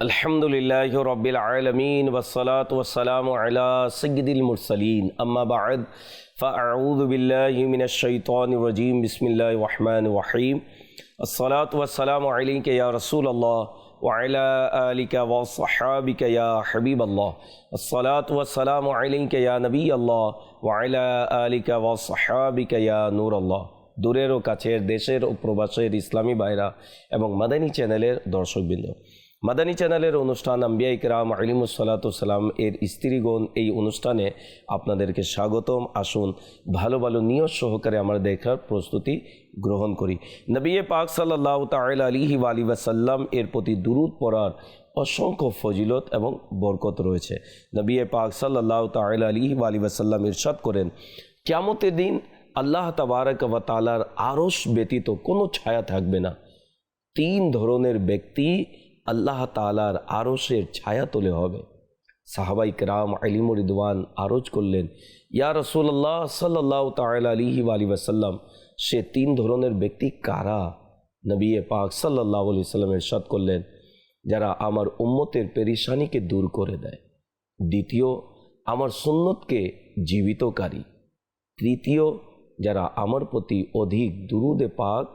الحمد لله رب العالمين والصلاة والسلام على سيد المرسلين أما بعد فأعوذ بالله من الشيطان الرجيم بسم الله الرحمن الرحيم الصلاة والسلام عليك يا رسول الله وعلى آلك وصحابك يا حبيب الله الصلاة والسلام عليك يا نبي الله وعلى آلك وصحابك يا نور الله দূরের ও কাছের দেশের ও প্রবাসের ইসলামী ভাইরা এবং মাদানী চ্যানেলের দর্শকবৃন্দ মাদানী চ্যানেলের অনুষ্ঠান আম্বিয়া ইকরাম আলিমুসালাতাম এর স্ত্রীগণ এই অনুষ্ঠানে আপনাদেরকে স্বাগতম। আসুন, ভালো ভালো নিয়ত সহকারে আমরা দেখার প্রস্তুতি গ্রহণ করি। নবী পাক সাল্লাহ তাল আলিহি আলী ওয়াসাল্লাম এর প্রতি দুরুদ পড়ার অসংখ্য ফজিলত এবং বরকত রয়েছে। নবী পাক সাল্লাহ তাল আলিহি আলী ওয়াসাল্লাম ইরশাদ করেন কেমতের দিন আল্লাহ তাবারক ওয়া তালার আরস ব্যতীত কোনো ছায়া থাকবে না। তিন ধরনের ব্যক্তি আল্লাহ তালার আরসের ছায়া তোলে হবে। সাহাবাই কেরাম আলিমুর রিদওয়ান আরজ করলেন, ইয়া রসুল্লাহ সাল্লাহ তাল আলিহি আলী ওয়াসাল্লাম, সে তিন ধরনের ব্যক্তি কারা? নবী পাক সাল্লাহ আলি সাল্লাম এরশাদ করলেন, যারা আমার উম্মতের পেরিসানিকে দূর করে দেয়। দ্বিতীয়, আমার সুন্নতকে জীবিতকারী। তৃতীয়, যারা আমার প্রতি অধিক দুরুদে পাক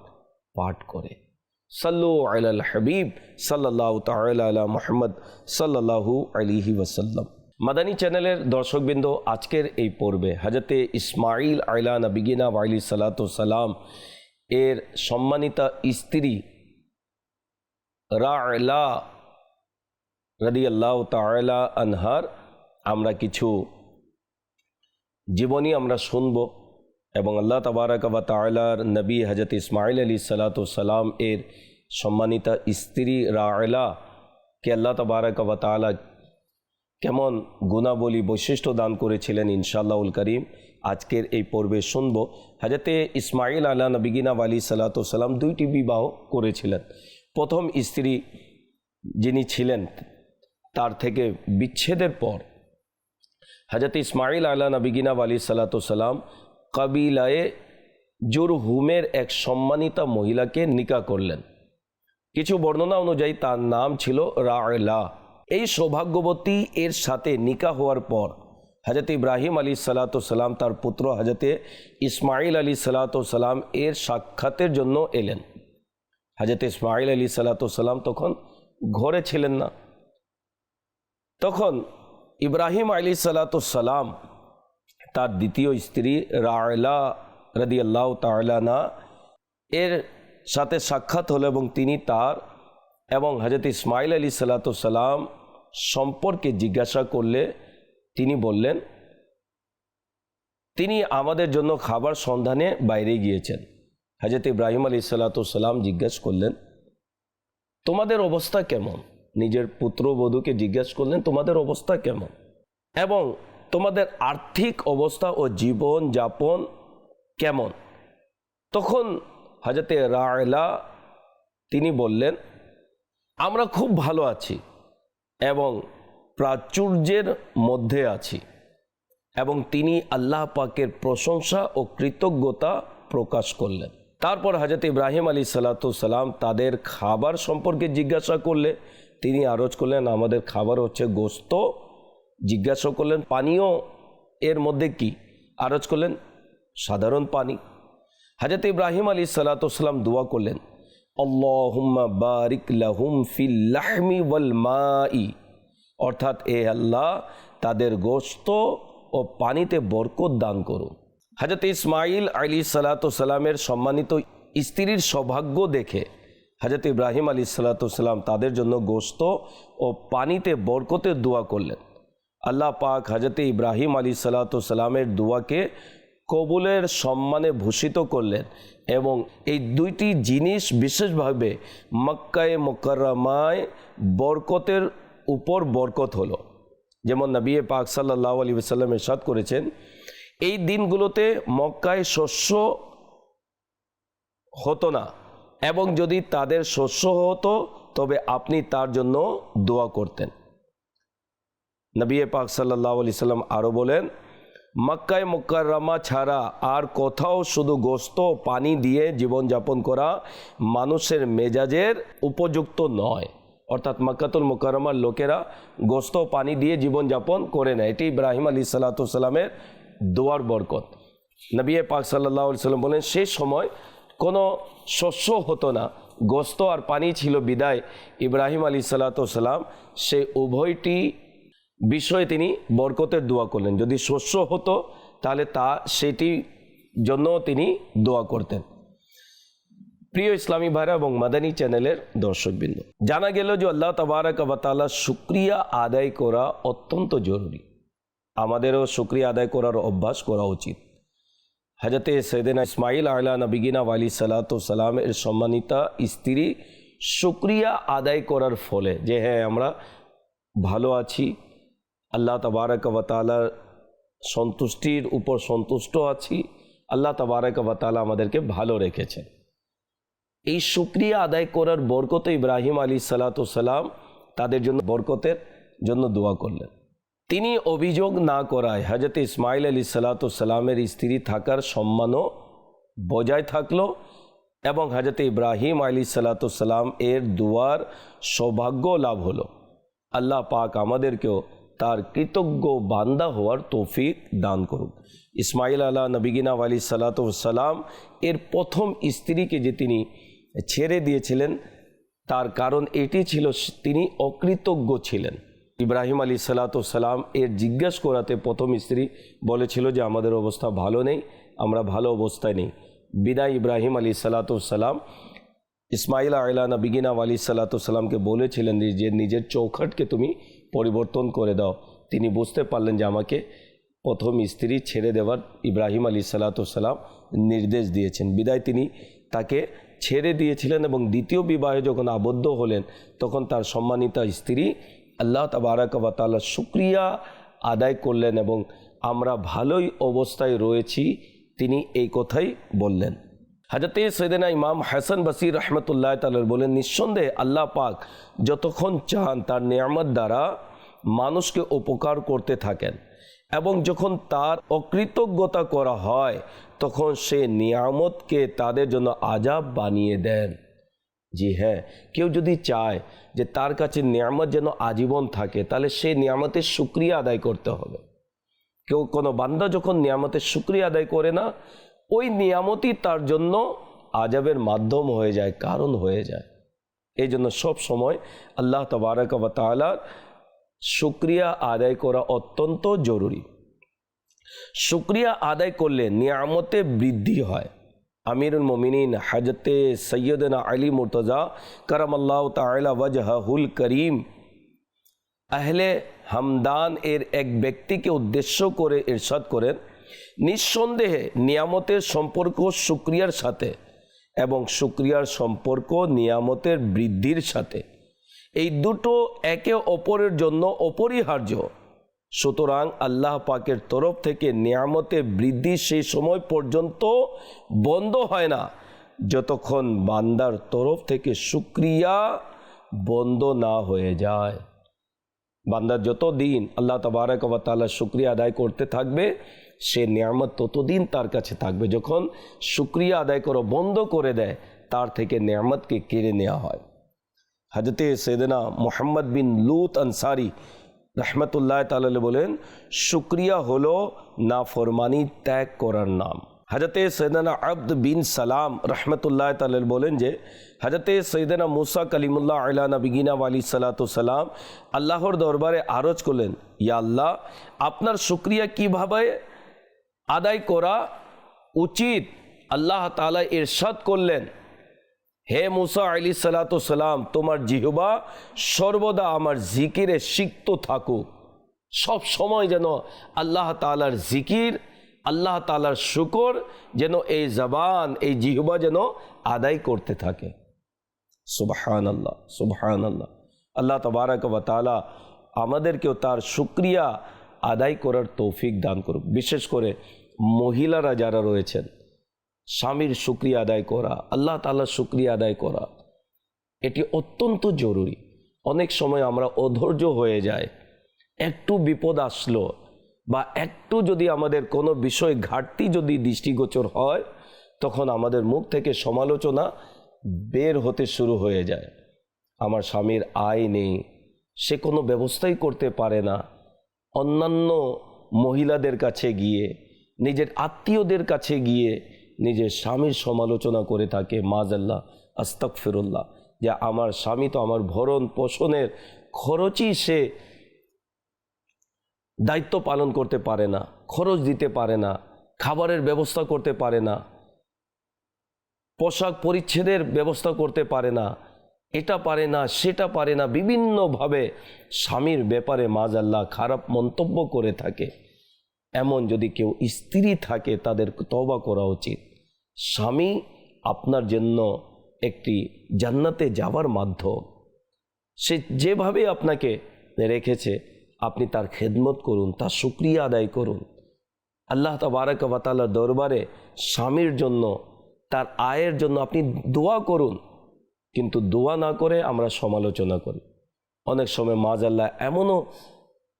পাঠ করে। সাল্লু আল হাবিব সাল্লাহ তালা মোহাম্মদ সাল্লাহু আলিহি ওয়াসাল্লাম। মাদানী চ্যানেলের দর্শকবৃন্দ, আজকের এই পর্বে হাজরতে ইসমাইল আইলা নবিগিনা ওয়াইলি সালাম এর সম্মানিতা স্ত্রী রা রদি আল্লাহ তালা আনহার আমরা কিছু জীবনী আমরা শুনব। এবং আল্লাহ তাবারাকাবা তালার নবী হজরত ইসমাইল আলী সালাম এর সম্মানিতা স্ত্রী রায়লা কে আল্লাহ তাবারাকাবা তালা কেমন গুণাবলী বৈশিষ্ট্য দান করেছিলেন ইনশাআল্লাহুল করিম। আজকের এই পর্বে শুনব হাজরতে ইসমাইল আল্লাহ নবিগিনা আলী সালাম দুইটি বিবাহ করেছিলেন। প্রথম স্ত্রী যিনি ছিলেন তার থেকে বিচ্ছেদের পর হজরত ইসমাইল আল্লাহ নবিগিনা আলী সালাম কাবিলায়ে জুরহুমের এক সম্মানিতা মহিলাকে নিকা করলেন। কিছু বর্ণনা অনুযায়ী তার নাম ছিল রায়লা। এই সৌভাগ্যবতী এর সাথে নিকা হওয়ার পর হজরত ইব্রাহিম আলী সালাতাম তার পুত্র হজরতে ইসমাইল আলী সালাতাম এর সাক্ষাতের জন্য এলেন। হজরত ইসমাইল আলী সালাতাম তখন ঘরে ছিলেন না। তখন ইব্রাহিম আলী সালাতাম তার দ্বিতীয় স্ত্রী রায়লা রদি আল্লাহ তালানা এর সাথে সাক্ষাৎ হলো এবং তিনি তার এবং হজরত ইসমাইল আলী সালাতাম সম্পর্কে জিজ্ঞাসা করলে তিনি বললেন, তিনি আমাদের জন্য খাবার সন্ধানে বাইরে গিয়েছেন। হজরত ইব্রাহিম আলী সালাতাম জিজ্ঞাসা করলেন, তোমাদের অবস্থা কেমন? নিজের পুত্রবধূকে জিজ্ঞাসা করলেন, তোমাদের অবস্থা কেমন? এবং তোমাদের আর্থিক অবস্থা ও জীবন যাপন কেমন? তখন হাজরতে রায়লা তিনি বললেন, আমরা খুব ভালো আছি এবং প্রাচুর্যের মধ্যে আছি এবং তিনি আল্লাহ পাকের প্রশংসা ও কৃতজ্ঞতা প্রকাশ করলেন। তারপর হাজরত ইব্রাহিম আলী সালাতাম তাদের খাবার সম্পর্কে জিজ্ঞাসা করলে তিনি আরজ করলেন, আমাদের খাবার হচ্ছে গোস্ত জিজ্ঞাসা করলেন, পানীয় এর মধ্যে কি? আরজ করলেন, সাধারণ পানি। হাজরত ইব্রাহিম আলী সালাতাম দোয়া করলেন, আল্লাহুম্মা বারিক লাহুম ফিল্লাহমি ওয়াল মাই। অর্থাৎ, এ আল্লাহ, তাদের গোস্ত ও পানিতে বরকত দান করুন হাজরত ইসমাইল আলী সালাতামের সম্মানিত স্ত্রীর সৌভাগ্য দেখে হাজরত ইব্রাহিম আলী সালাতাম তাদের জন্য গোস্ত ও পানিতে বরকতের দোয়া করলেন। আল্লাহ পাক হজরত ইব্রাহিম আলী সালাতামের দোয়াকে কবুলের সম্মানে ভূষিত করলেন এবং এই দুইটি জিনিস বিশেষভাবে মক্কায় মোকারমায় বরকতের উপর বরকত হলো। যেমন নবী পাক সাল্লাহ আলী সাল্লাম এরশাদ করেছেন, এই দিনগুলোতে মক্কায় শস্য হতো না এবং যদি তাদের শস্য হতো, তবে আপনি তার জন্য দোয়া করতেন। নবী পাক সাল্লাহ আলি সাল্লাম আরও বলেন, মক্কায় মোকাররমা ছাড়া আর কোথাও শুধু গোস্ত পানি দিয়ে জীবনযাপন করা মানুষের মেজাজের উপযুক্ত নয়। অর্থাৎ মাক্কাতুল মোকারমার লোকেরা গোস্ত পানি দিয়ে জীবনযাপন করে নেয়। এটি ইব্রাহিম আলী সাল্লাতামের দোয়ার বরকত। নবী পাক সাল্লাহ সাল্লাম বলেন সেই সময় কোনো শস্য হতো না গোস্ত আর পানি ছিল বিদায়। ইব্রাহিম আলী সাল্লাতাম সেই উভয়টি বিষয়ে তিনি বরকতের দোয়া করলেন। যদি শস্য হতো, তাহলে তা সেটি জন্য তিনি দোয়া করতেন। প্রিয় ইসলামী ভাইরা এবং মাদানী চ্যানেলের দর্শকবৃন্দ, জানা গেল যে আল্লাহ তবারক তালা শুক্রিয়া আদায় করা অত্যন্ত জরুরি। আমাদেরও শুক্রিয়া আদায় করার অভ্যাস করা উচিত। হাজরতে সৈদিনা ইসমাইল আলা নবিগিনা আলী সালাতামের সম্মানিতা স্ত্রী শুক্রিয়া আদায় করার ফলে যে হ্যাঁ আমরা ভালো আছি আল্লাহ তবারক তালার সন্তুষ্টির উপর সন্তুষ্ট আছি। আল্লাহ তবারক তালা আমাদেরকে ভালো রেখেছেন এই শুক্রিয়া আদায় করার বরকত ইব্রাহিম আলী সালাতাম তাদের জন্য বরকতের জন্য দোয়া করলেন। তিনি অভিযোগ না করায় হাজরত ইসমাইল আলী সালাতামের স্ত্রী থাকার সম্মানও বজায় থাকল এবং হাজরত ইব্রাহিম আলী সালাতাম এর দুয়ার সৌভাগ্য লাভ হলো। আল্লাহ পাক আমাদেরকেও তার কৃতজ্ঞ বান্দা হওয়ার তৌফিক দান করুন ইসমাইল আল্লাহ নবিগিনা আলী সালাতাম এর প্রথম স্ত্রীকে যে তিনি ছেড়ে দিয়েছিলেন, তার কারণ এটি ছিল তিনি অকৃতজ্ঞ ছিলেন। ইব্রাহিম আলী সালাতাম এর জিজ্ঞাসা করাতে প্রথম স্ত্রী বলেছিল যে, আমাদের অবস্থা ভালো নেই, আমরা ভালো অবস্থায় নেই। বিদায় ইব্রাহিম আলী সালাতাম ইসমাইল আয়লা নবিগিনা আলী সাল্লাতামকে বলেছিলেন যে, নিজের চৌখাটকে তুমি পরিবর্তন করে দাও। তিনি বুঝতে পারলেন যে আমাকে প্রথম স্ত্রী ছেড়ে দেওয়ার ইব্রাহিম আলী সাল্লাতাম নির্দেশ দিয়েছেন। বিদায় তিনি তাকে ছেড়ে দিয়েছিলেন এবং দ্বিতীয় বিবাহে যখন আবদ্ধ হলেন, তখন তার সম্মানিতা স্ত্রী আল্লাহ তাবারাকালা শুক্রিয়া আদায় করলেন এবং আমরা ভালোই অবস্থায় রয়েছি, তিনি এই কথাই বললেন। হাজরতে সৈদিনা ইমাম হাসান বসির রহমতুল্লাহ তালার বলেন, নিঃসন্দেহে আল্লাহ পাক যতক্ষণ চান তার নিয়ামত দ্বারা মানুষকে উপকার করতে থাকেন এবং যখন তার অকৃতজ্ঞতা করা হয়, তখন সে নিয়ামতকে তাদের জন্য আজাব বানিয়ে দেন। জি হ্যাঁ কেউ যদি চায় যে তার কাছে নিয়ামত যেন আজীবন থাকে, তাহলে সে নিয়ামতের সুক্রিয়া আদায় করতে হবে। কেউ কোনো বান্দা যখন নিয়ামতের সুক্রিয়া আদায় করে না ওই নিয়ামতই তার জন্য আজাবের মাধ্যম হয়ে যায়, কারণ হয়ে যায়। এই জন্য সব সময় আল্লাহ তবারক তালার শুক্রিয়া আদায় করা অত্যন্ত জরুরি। শুক্রিয়া আদায় করলে নিয়ামতে বৃদ্ধি হয়। আমিরুল মমিনিন হাজতে সৈয়দনা আলী মুর্তজা করম আল্লাহ তালা ওয়াজহুল করিম আহলে হামদান এর এক ব্যক্তিকে উদ্দেশ্য করে ইরশাদ করেন নিঃসন্দেহে নিয়ামতের সম্পর্ক শুক্রিয়ার সাথে এবং শুক্রিয়ার সম্পর্ক নিয়ামতের বৃদ্ধির সাথে। এই দুটো একে অপরের জন্য অপরিহার্য। সুতরাং আল্লাহ পাকের তরফ থেকে নিয়ামতে বৃদ্ধি সেই সময় পর্যন্ত বন্ধ হয় না। যতক্ষণ বান্দার তরফ থেকে শুক্রিয়া বন্ধ না হয়ে যায়। বান্দার যত দিন আল্লাহ তবারক তাল্লাহ শুক্রিয়া আদায় করতে থাকবে সে নিয়ামত ততদিন তার কাছে থাকবে যখন শুক্রিয়া আদায় করা, বন্ধ করে দেয়, তার থেকে নিয়ামতকে কেড়ে নেওয়া হয়। হাজরতে সেদনা মোহাম্মদ বিন লুত আনসারি রহমতুল্লাহ তাল্লাহ বলেন, শুক্রিয়া হলো না ফরমানি ত্যাগ করার নাম। হাজরতে সৈদানা আব্দ বিন সালাম রহমতুল্লাহ তাল বলেন যে হাজরতে সৈদানা মুসা কালিমুল্লাহ আল্লাহ নবিগিনা আলী সালাতাম আল্লাহর দরবারে আরজ করলেন, ইয়া আল্লাহ, আপনার শুক্রিয়া কীভাবে আদায় করা উচিত। আল্লাহ তালা ইরশাদ করলেন, হে মুসা আলী সালাতাম তোমার জিহবা সর্বদা আমার জিকিরে সিক্ত থাকুক। সব সময় যেন আল্লাহ তালার জিকির, আল্লাহ তালার শুকর যেন এই জবান, এই জিহবা যেন আদায় করতে থাকে। সুবহান আল্লাহ সুবহান আল্লাহ আল্লাহ তবারক তালা আমাদেরকেও তার শুক্রিয়া আদায় করার তৌফিক দান করুক। বিশেষ করে মহিলারা যারা রয়েছেন, স্বামীর শুক্রিয়া আদায় করা, আল্লাহ তাল্লাহ শুক্রিয়া আদায় করা, এটি অত্যন্ত জরুরি। অনেক সময় আমরা অধৈর্য হয়ে যায় একটু বিপদ আসলো বা একটু যদি আমাদের কোনো বিষয় ঘাটতি যদি দৃষ্টিগোচর হয়, তখন আমাদের মুখ থেকে সমালোচনা বের হতে শুরু হয়ে যায়। আমার স্বামীর আয় নেই, সে কোনো ব্যবস্থাই করতে পারে না। অন্যান্য মহিলাদের কাছে গিয়ে, নিজের আত্মীয়দের কাছে গিয়ে নিজের স্বামীর সমালোচনা করে থাকে, মাজাল্লাহ আস্তক ফিরুল্লাহ যে আমার স্বামী তো আমার ভরণ পোষণের খরচই সে দায়িত্ব পালন করতে পারে না, খরচ দিতে পারে না, খাবারের ব্যবস্থা করতে পারে না, পোশাক পরিচ্ছেদের ব্যবস্থা করতে পারে না এটা পারে না, সেটা পারে না, বিভিন্নভাবে স্বামীর ব্যাপারে মাজাল্লাহ খারাপ মন্তব্য করে থাকে। এমন যদি কেউ স্ত্রী থাকে, তাদের তবা করা উচিত। স্বামী আপনার জন্য একটি জান্নাতে যাওয়ার মাধ্যম। সে যেভাবে আপনাকে রেখেছে, আপনি তার খেদমত করুন, তার শুক্রিয়া আদায় করুন। আল্লাহ তাবারাকাতালার দরবারে স্বামীর জন্য, তার আয়ের জন্য আপনি দোয়া করুন। কিন্তু দোয়া না করে আমরা সমালোচনা করি। অনেক সময় মাজ আল্লাহ এমনও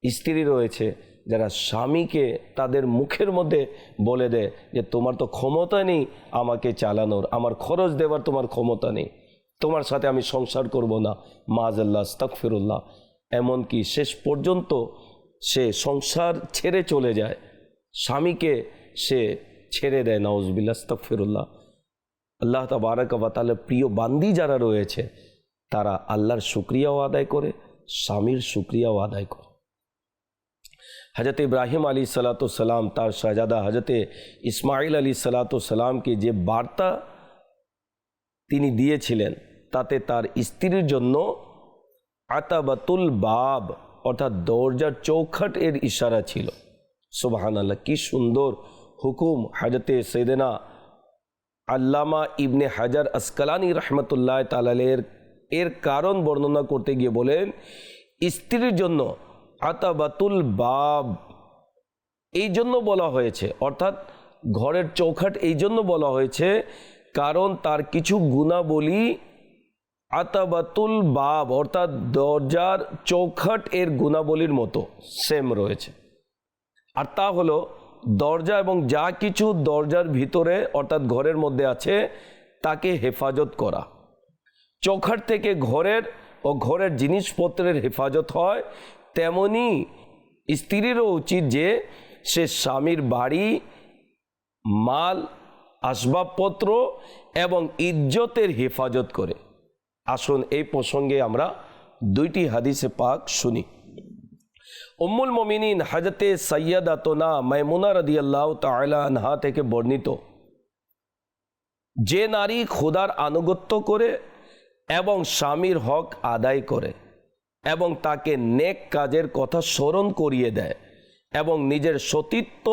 স্ত্রী রয়েছে যারা স্বামীকে তাদের মুখের মধ্যে বলে দেয় যে, তোমার তো ক্ষমতা নেই আমাকে চালানোর, আমার খরচ দেওয়ার তোমার ক্ষমতা নেই। তোমার সাথে আমি সংসার করব না। মাজ আল্লাহ স্তাকফিরুল্লাহ এমনকি শেষ পর্যন্ত সে সংসার ছেড়ে চলে যায়। স্বামীকে সে ছেড়ে দেয় নওয়াজবিল্লা স্তাকফিরুল্লাহ আল্লাহ তাবারকাতালের প্রিয় বান্দি যারা রয়েছে, তারা আল্লাহর শুক্রিয়াও আদায় করে, স্বামীর শুক্রিয়াও আদায় করে। হজরত ইব্রাহিম আলী সালাতাম তার শাহজাদা হজরতে ইসমাইল আলী সালাতামকে যে বার্তা তিনি দিয়েছিলেন, তাতে তার স্ত্রীর জন্য আতাবাতুল বাব, অর্থাৎ দরজার চৌখাট এর ইশারা ছিল। সুবাহান আল্লাহ কি সুন্দর হুকুম হাজরতে সৈদেনা আল্লামা ইবনে হাজার আসকালানি রহমতুল্লাহ তালের এর কারণ বর্ণনা করতে গিয়ে বলেন, স্ত্রীর জন্য আতাবাতুল বাব, এই জন্য বলা হয়েছে, অর্থাৎ ঘরের চৌখাট এই জন্য বলা হয়েছে, কারণ তার কিছু গুণাবলী আতাবাতুল বাব, অর্থাৎ দরজার চৌখাট এর গুণাবলীর মতো সেম রয়েছে। আর তা হলো দরজা এবং যা কিছু দরজার ভিতরে, অর্থাৎ ঘরের মধ্যে আছে, তাকে হেফাজত করা। চৌখাট থেকে ঘরের ও ঘরের জিনিসপত্রের হেফাজত হয়। তেমনি স্ত্রীরও উচিত যে, সে স্বামীর বাড়ি, মাল, আসবাবপত্র এবং ইজ্জতের হেফাজত করে। আসুন এই প্রসঙ্গে আমরা দুইটি হাদিসে পাক শুনি। উম্মুল মমিনিন হজরতে সৈয়দাতনা মাইমুনা রদিয়াল্লাহ তালা আনহা থেকে বর্ণিত। যে নারী খোদার আনুগত্য করে এবং স্বামীর হক আদায় করে এবং তাকে নেক কাজের কথা স্মরণ করিয়ে দেয় এবং নিজের সতীত্ব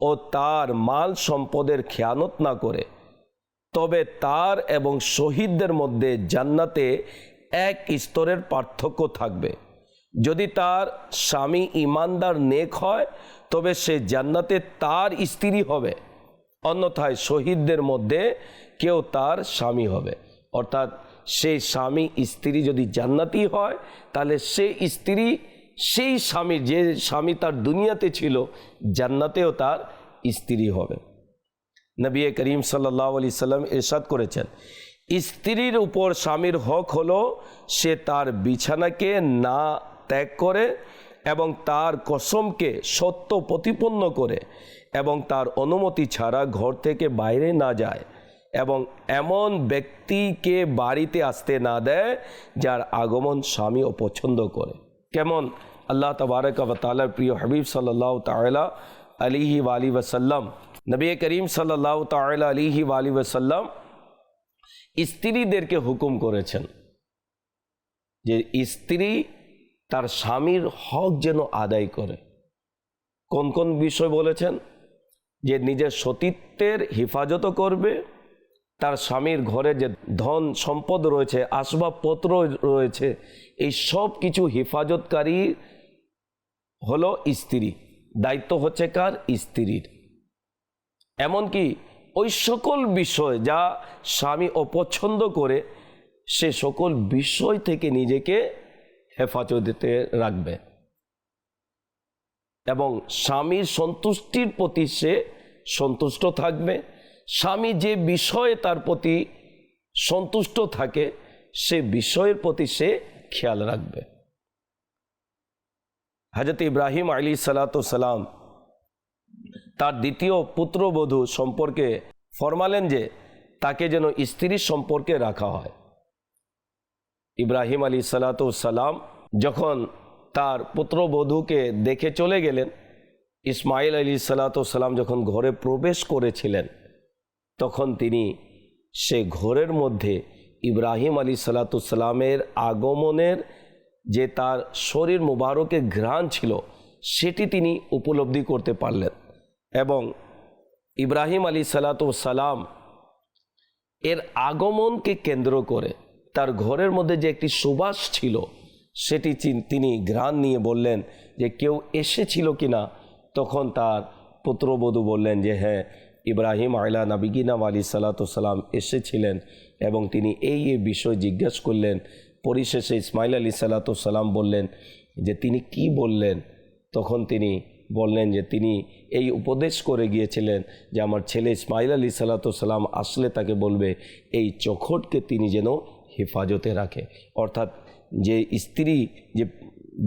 ও তার মাল সম্পদের খেয়ানত না করে, তবে তার এবং শহীদদের মধ্যে জান্নাতে এক স্তরের পার্থক্য থাকবে। যদি তার স্বামী ইমানদার নেক হয়, তবে সে জান্নাতে তার স্ত্রী হবে। অন্যথায় শহীদদের মধ্যে কেউ তার স্বামী হবে। অর্থাৎ সেই স্বামী স্ত্রী যদি জান্নাতি হয়, তাহলে সে স্ত্রী সেই স্বামী, যে স্বামী তার দুনিয়াতে ছিল, জান্নাতেও তার স্ত্রী হবে। নবী করিম সাল্লাহ আলি সাল্লাম এরশাদ করেছেন, স্ত্রীর উপর স্বামীর হক হলো সে তার বিছানাকে না ত্যাগ করে এবং তার কসমকে সত্য প্রতিপন্ন করে এবং তার অনুমতি ছাড়া ঘর থেকে বাইরে না যায় এবং এমন ব্যক্তিকে বাড়িতে আসতে না দেয় যার আগমন স্বামী অপছন্দ করে। কেমন? আল্লাহ তবারক তালার প্রিয় হাবিব সাল্লাহ তালা আলিহি ওয়ালি ওসাল্লাম নবী করিম সাল্লাহ তালা আলিহি ওয়ালি ওসাল্লাম স্ত্রীদেরকে হুকুম করেছেন যে স্ত্রী তার স্বামীর হক যেন আদায় করে। কোন কোন বিষয় বলেছেন? যে নিজের সতীত্বের হেফাজতও করবে, তার স্বামীর ঘরে যে ধন সম্পদ রয়েছে, আসবাবপত্র রয়েছে, এই সব কিছু হেফাজতকারী হলো স্ত্রী, দায়িত্ব হচ্ছে কার? স্ত্রীর। এমনকি ওই সকল বিষয় যা স্বামী অপছন্দ করে, সে সকল বিষয় থেকে নিজেকে হেফাজতে রাখবে। এবং স্বামীর সন্তুষ্টির প্রতি সে সন্তুষ্ট থাকবে। স্বামী যে বিষয়ে তার প্রতি সন্তুষ্ট থাকে, সে বিষয়ের প্রতি সে খেয়াল রাখবে। হাজরত ইব্রাহিম আলী সালাম তার দ্বিতীয় পুত্রবধূ সম্পর্কে ফরমালেন যে, তাকে যেন স্ত্রীর সম্পর্কে রাখা হয়। ইব্রাহিম আলী সালাম যখন তার পুত্রবধূকে দেখে চলে গেলেন ইসমাইল আলী সালাম যখন ঘরে প্রবেশ করেছিলেন, তখন তিনি সে ঘরের মধ্যে ইব্রাহিম আলী সালাতামের আগমনের যে তার শরীর মুবারকে ঘ্রাণ ছিল, সেটি তিনি উপলব্ধি করতে পারলেন এবং ইব্রাহিম আলী সালাতাম এর আগমনকে কেন্দ্র করে তার ঘরের মধ্যে যে একটি সুবাস ছিল সেটি তিনি গ্রাণ নিয়ে বললেন যে কেউ এসেছিল কিনা। তখন তার পুত্রবধূ বললেন যে হ্যাঁ ইব্রাহিম আয়লা নাবিগিনাম আলী সালাতাম এসেছিলেন এবং তিনি এই এই বিষয় জিজ্ঞেস করলেন। পরিশেষে ইসমাইল আলী সালাতাম বললেন যে, তিনি কি বললেন? তখন তিনি বললেন যে, তিনি এই উপদেশ করে গিয়েছিলেন যে, আমার ছেলে ইসমাইল আলী সালাতাম আসলে তাকে বলবে, এই চোখটকে তিনি যেন হেফাজতে রাখে। অর্থাৎ যে স্ত্রী, যে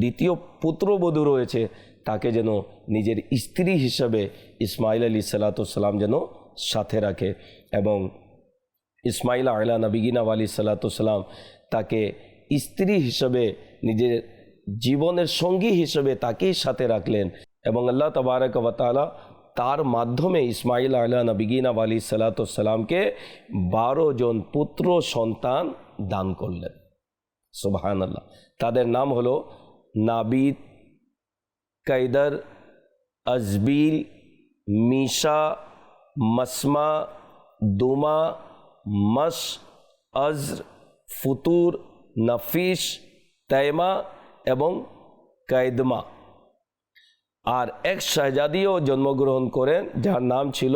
দ্বিতীয় পুত্রবধূ রয়েছে, তাকে যেন নিজের স্ত্রী হিসাবে ইসমাইল আলী সালাতাম যেন সাথে রাখে এবং ইসমাইল আয়লা নবিগিনা আলী সালাতাম তাকে স্ত্রী হিসাবে, নিজের জীবনের সঙ্গী হিসেবে তাকেই সাথে রাখলেন এবং আল্লাহ তবারক তালা তার মাধ্যমে ইসমাইল আল্লাহ নবিগিনা আলী সালাতামকে বারো জন পুত্র সন্তান দান করলেন। সুবাহান আল্লাহ তাদের নাম হলো নাবিদ, কাইদার, আজবিল, মিশা, মসমা, দুমা, মস, আজর, ফুতুর, নফিস তৈমা এবং কায়দমা আর এক শাহজাদিও জন্মগ্রহণ করেন, যার নাম ছিল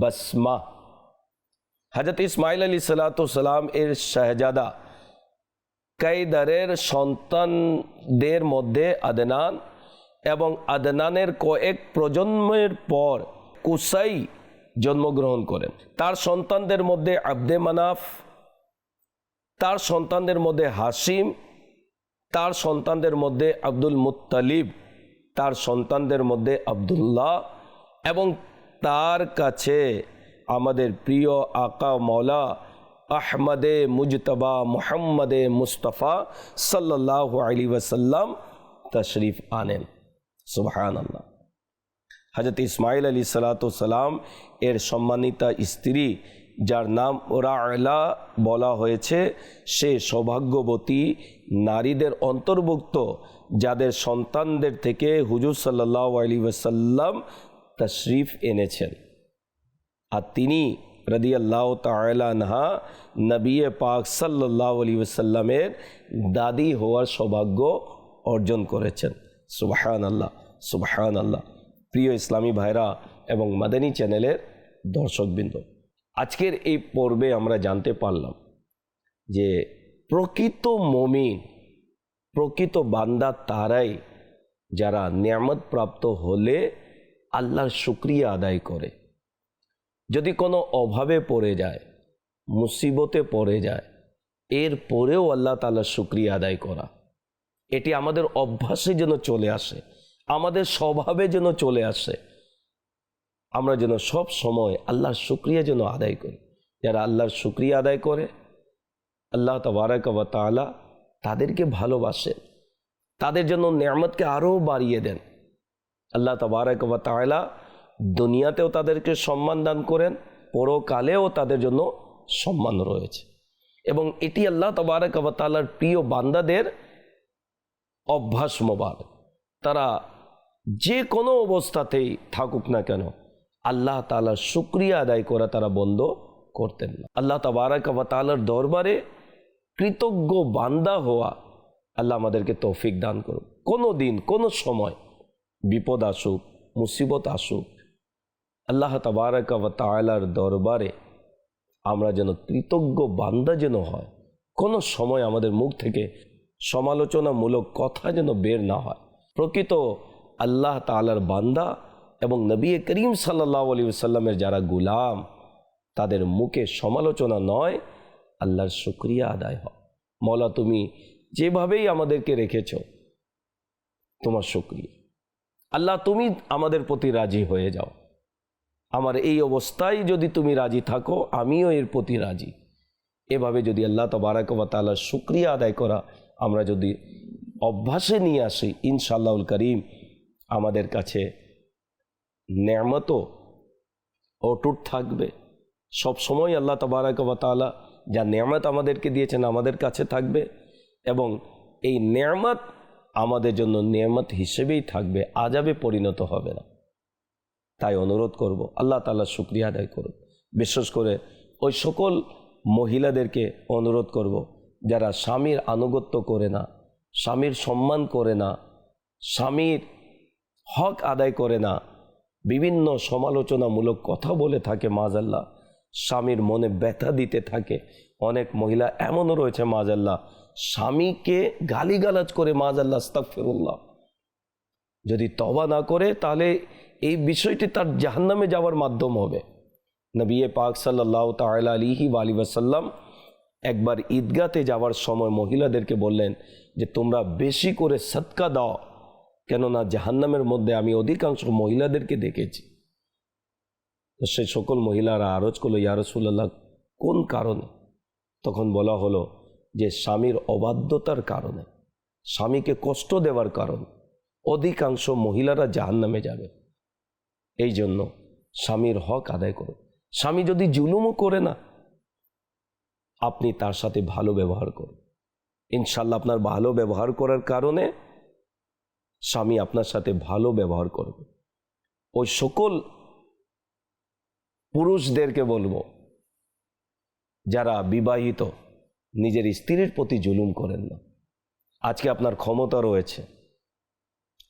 বসমা। হজরত ইসমাইল আলী সালাতাম এর শাহজাদা। কাইদারের সন্তানদের মধ্যে আদনান এবং আদনানের কয়েক প্রজন্মের পর কুসাই জন্মগ্রহণ করেন। তার সন্তানদের মধ্যে আব্দে মানাফ, তার সন্তানদের মধ্যে হাসিম, তার সন্তানদের মধ্যে আব্দুল মুতালিব তার সন্তানদের মধ্যে আবদুল্লাহ এবং তার কাছে আমাদের প্রিয় আকা মৌলা আহমদে মুজতবা মোহাম্মদে মুস্তফা সাল্লাহ আলী ওসাল্লাম তশরিফ আনেন। সুবহান আল্লাহ হজরত ইসমাইল আলী সালাতাম এর সম্মানিতা স্ত্রী, যার নাম ওরা বলা হয়েছে, সে সৌভাগ্যবতী নারীদের অন্তর্ভুক্ত, যাদের সন্তানদের থেকে হুজুর সাল্লাহ আলী ওসাল্লাম তশরিফ এনেছেন। আর তিনি রদি আল্লাহ তালানহা নবী পাক সাল্লাহ আলী ওসাল্লামের দাদি হওয়ার সৌভাগ্য অর্জন করেছেন। সুবাহান আল্লাহ সুবাহান আল্লাহ প্রিয় ইসলামী ভাইরা এবং মাদানী চ্যানেলের দর্শকবৃন্দ, আজকের এই পর্বে আমরা জানতে পারলাম যে প্রকৃত মমিন, প্রকৃত বান্দা তারাই যারা নিয়ামত প্রাপ্ত হলে আল্লাহর শুক্রিয়া আদায় করে। যদি কোনো অভাবে পড়ে যায়, মুসিবতে পড়ে যায়, এর পরেও আল্লাহ তালার শুক্রিয়া আদায় করা। এটি আমাদের অভ্যাসে যেন চলে আসে, আমাদের স্বভাবে যেন চলে আসে, আমরা যেন সব সময় আল্লাহর শুক্রিয়া যেন আদায় করি। যারা আল্লাহর শুক্রিয়া আদায় করে, আল্লাহ তবারকবা তালা তাদেরকে ভালোবাসেন তাদের জন্য নিয়ামতকে আরও বাড়িয়ে দেন। আল্লাহ তবারকবা তালা দুনিয়াতেও তাদেরকে সম্মান দান করেন, পরকালেও তাদের জন্য সম্মান রয়েছে। এবং এটি আল্লাহ তবারকবা তালার প্রিয় বান্দাদের অভ্যাস মোবারক। তারা যে কোনো অবস্থাতেই থাকুক না কেন, আল্লাহ তালার শুক্রিয়া আদায় করা তারা বন্ধ করতেন না। আল্লাহ তাবারাকাবা তালার দরবারে কৃতজ্ঞ বান্দা হওয়া আল্লাহ আমাদেরকে তৌফিক দান করুন কোনো দিন, কোনো সময় বিপদ আসুক, মুসিবত আসুক আল্লাহ তাবারাকাবা তালার দরবারে আমরা যেন কৃতজ্ঞ বান্দা যেন হয়, কোনো সময় আমাদের মুখ থেকে সমালোচনামূলক কথা যেন বের না হয়। প্রকৃত আল্লাহ তালার বান্দা এবং নবী করিম সাল্লাহ আলী সাল্লামের যারা গুলাম, তাদের মুখে সমালোচনা নয়, আল্লাহর শুক্রিয়া আদায় হয়। মলা, তুমি যেভাবেই আমাদেরকে রেখেছ, তোমার শুক্রিয়া। আল্লাহ, তুমি আমাদের প্রতি রাজি হয়ে যাও। আমার এই অবস্থায় যদি তুমি রাজি থাকো, আমিও এর প্রতি রাজি। এভাবে যদি আল্লাহ তবারাকবা তালার শুক্রিয়া আদায় করা, আমরা যদি অভ্যাসে নিয়ে আসি ইনশাল্লাহুল করিম, আমাদের কাছে নেয়ামতও অটুট থাকবে। সব সময় আল্লাহ তবারাকবা তালা যা নেয়ামত আমাদেরকে দিয়েছেন আমাদের কাছে থাকবে এবং এই নেয়ামত আমাদের জন্য নেয়ামত হিসেবেই থাকবে আজাবে পরিণত হবে না। তাই অনুরোধ করব, আল্লাহ তালা শুক্রিয়া আদায় করুন। বিশেষ করে ওই সকল মহিলাদেরকে অনুরোধ করব, যারা স্বামীর আনুগত্য করে না, স্বামীর সম্মান করে না, স্বামীর হক আদায় করে না, বিভিন্ন সমালোচনামূলক কথা বলে থাকে মাজাল্লাহ, স্বামীর মনে ব্যথা দিতে থাকে, অনেক মহিলা এমনও রয়েছে মাজাল্লাহ, স্বামীকে গালিগালাজ করে মাজাল্লাহ, আস্তাগফিরুল্লাহ। যদি তবা না করে তাহলে এই বিষয়টি তার জাহান্নামে যাওয়ার মাধ্যম হবে। নবী পাক সাল্লাহ তালা আলিহি আলী ওয়াসাল্লাম একবার ঈদগাতে যাওয়ার সময় মহিলাদেরকে বললেন যে, তোমরা বেশি করে সৎকা দাও, কেননা জাহান্নামের মধ্যে আমি অধিকাংশ মহিলাদেরকে দেখেছি। তো সে সকল মহিলারা আরজ করল ইয়ারসুল্লাহ কোন কারণে? তখন বলা হলো যে, স্বামীর অবাধ্যতার কারণে, স্বামীকে কষ্ট দেওয়ার কারণ অধিকাংশ মহিলারা জাহান্নামে যাবে। এই জন্য স্বামীর হক আদায় করুন স্বামী যদি জুলুমও করে না, আপনি তার সাথে ভালো ব্যবহার করুন। ইনশাল্লাহ আপনার ভালো ব্যবহার করার কারণে স্বামী আপনার সাথে ভালো ব্যবহার করবে। ওই সকল পুরুষদেরকে বলব, যারা বিবাহিত, নিজের স্ত্রীর প্রতি জুলুম করেন না। আজকে আপনার ক্ষমতা রয়েছে,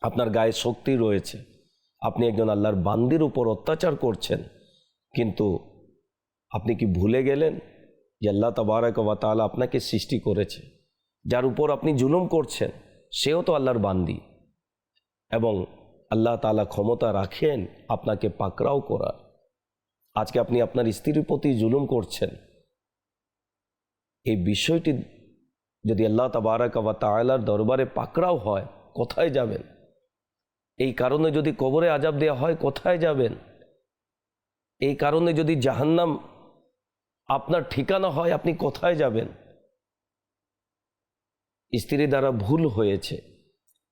আপনার গায়ে শক্তি রয়েছে আপনি একজন আল্লাহর বান্দির উপর অত্যাচার করছেন, কিন্তু আপনি কি ভুলে গেলেন যে আল্লাহ তবারক বা তালা আপনাকে সৃষ্টি করেছে, যার উপর আপনি জুলুম করছেন, সেও তো আল্লাহর বান্দি। এবং আল্লাহ তালা ক্ষমতা রাখেন আপনাকে পাকড়াও করার। আজকে আপনি আপনার স্ত্রীর প্রতি জুলুম করছেন। এই বিষয়টি যদি আল্লাহ তাবারাক বা তালার দরবারে পাকড়াও হয়, কোথায় যাবেন? এই কারণে যদি কবরে আজাব দেওয়া হয়, কোথায় যাবেন? এই কারণে যদি জাহান্নাম আপনার ঠিকানা হয়, আপনি কোথায় যাবেন? স্ত্রী দ্বারা ভুল হয়েছে।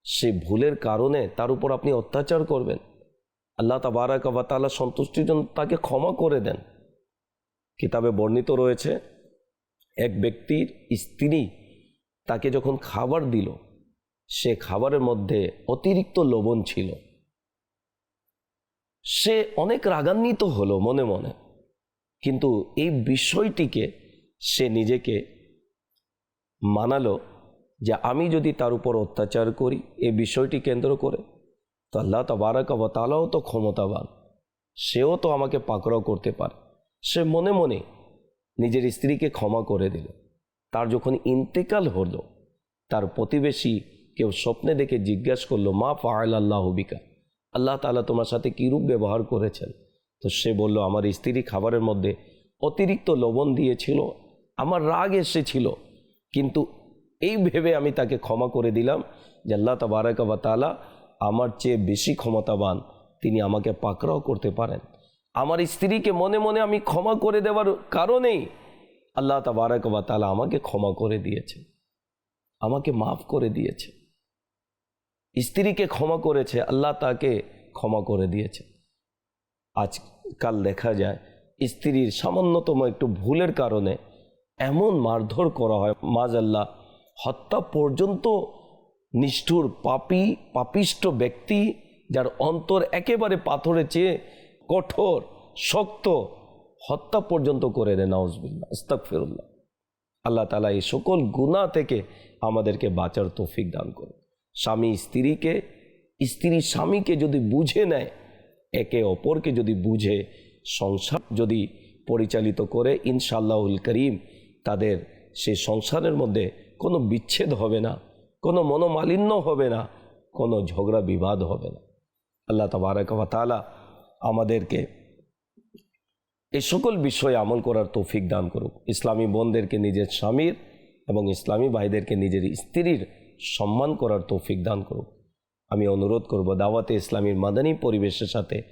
সে ভুলের কারণে তার উপর আপনি অত্যাচার করবেন। আল্লাহ তাবারাক বা তালা সন্তুষ্টির জন্য তাকে ক্ষমা করে দেন। কিতাবে বর্ণিত রয়েছে, এক ব্যক্তির স্ত্রী তাকে যখন খাবার দিল সে খাবারের মধ্যে অতিরিক্ত লবণ ছিল। সে অনেক রাগান্বিত হলো মনে মনে, কিন্তু এই বিষয়টিকে সে নিজেকে মানালো যে আমি যদি তার উপর অত্যাচার করি এই বিষয়টি কেন্দ্র করে তো আল্লাহ তাবারাক তালাও তো ক্ষমতাবান, সেও তো আমাকে পাকড়াও করতে পারে। সে মনে মনে নিজের স্ত্রীকে ক্ষমা করে দিল। তার যখন ইন্তেকাল হলো, তার প্রতিবেশী কেউ স্বপ্নে দেখে জিজ্ঞাসা করল, মা ফায়াল আল্লাহ বিকা? আল্লাহ তালা তোমার সাথে কীরূপ ব্যবহার করেছেন? তো সে বলল, আমার স্ত্রী খাবারের মধ্যে অতিরিক্ত লবণ দিয়েছিল, আমার রাগ এসেছিল, কিন্তু এই ভেবে আমি তাকে ক্ষমা করে দিলাম যে আল্লাহ তাবারাক বা তালা আমার চেয়ে বেশি ক্ষমতাবান, তিনি আমাকে পাকড়াও করতে পারেন। আমার স্ত্রীকে মনে মনে আমি ক্ষমা করে দেওয়ার কারণেই আল্লাহ তাবারাক বা তালা আমাকে ক্ষমা করে দিয়েছে, আমাকে মাফ করে দিয়েছে। স্ত্রীকে ক্ষমা করেছে, আল্লাহ তাকে ক্ষমা করে দিয়েছে। আজকাল দেখা যায়, স্ত্রীর সামান্যতম একটু ভুলের কারণে এমন মারধর করা হয় মাজ আল্লাহ হত্যা পর্যন্ত নিষ্ঠুর পাপি পাপিষ্ট ব্যক্তি যার অন্তর একেবারে পাথরে চেয়ে কঠোর, শক্ত, হত্যা পর্যন্ত করে দেয় ইস্তাক ফেরুল্লাহ আল্লাহ তালা এই সকল গুণা থেকে আমাদেরকে বাঁচার তৌফিক দান করুন। স্বামী স্ত্রীকে, স্ত্রী স্বামীকে যদি বুঝে নেয়, একে অপরকে যদি বুঝে, সংসার যদি পরিচালিত করে ইনশাল্লাহুল করিম, তাদের সে সংসারের মধ্যে কোনো বিচ্ছেদ হবে না, কোনো মনোমালিন্য হবে না, কোনো ঝগড়া বিবাদ হবে না। আল্লাহ তালা আমাদেরকে এই সকল বিষয়ে আমল করার তৌফিক দান করুক। ইসলামী বোনদেরকে নিজের স্বামীর এবং ইসলামী ভাইদেরকে নিজের স্ত্রীর সম্মান করার তৌফিক দান করুক। আমি অনুরোধ করব, দাওয়াতে ইসলামীর মাদানী পরিবেশের সাথে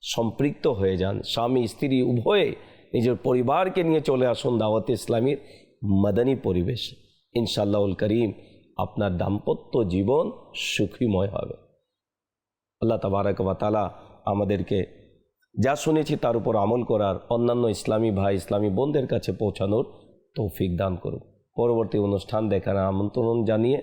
সম্পৃক্ত হয়ে যান। স্বামী, স্ত্রী, উভয়ে নিজের পরিবারকে নিয়ে চলে আসুন দাওয়াতে ইসলামীর মাদানী পরিবেশ। ইনশাল্লাহুল করিম, আপনার দাম্পত্য জীবন সুখীময় হবে। আল্লাহ তাবারাক তাআলা আমাদেরকে যা শুনেছি তার উপর আমল করার অন্যান্য ইসলামী ভাই, ইসলামী বোনদের কাছে পৌঁছানোর তৌফিক দান করুন পরবর্তী অনুষ্ঠান দেখার আমন্ত্রণ জানিয়ে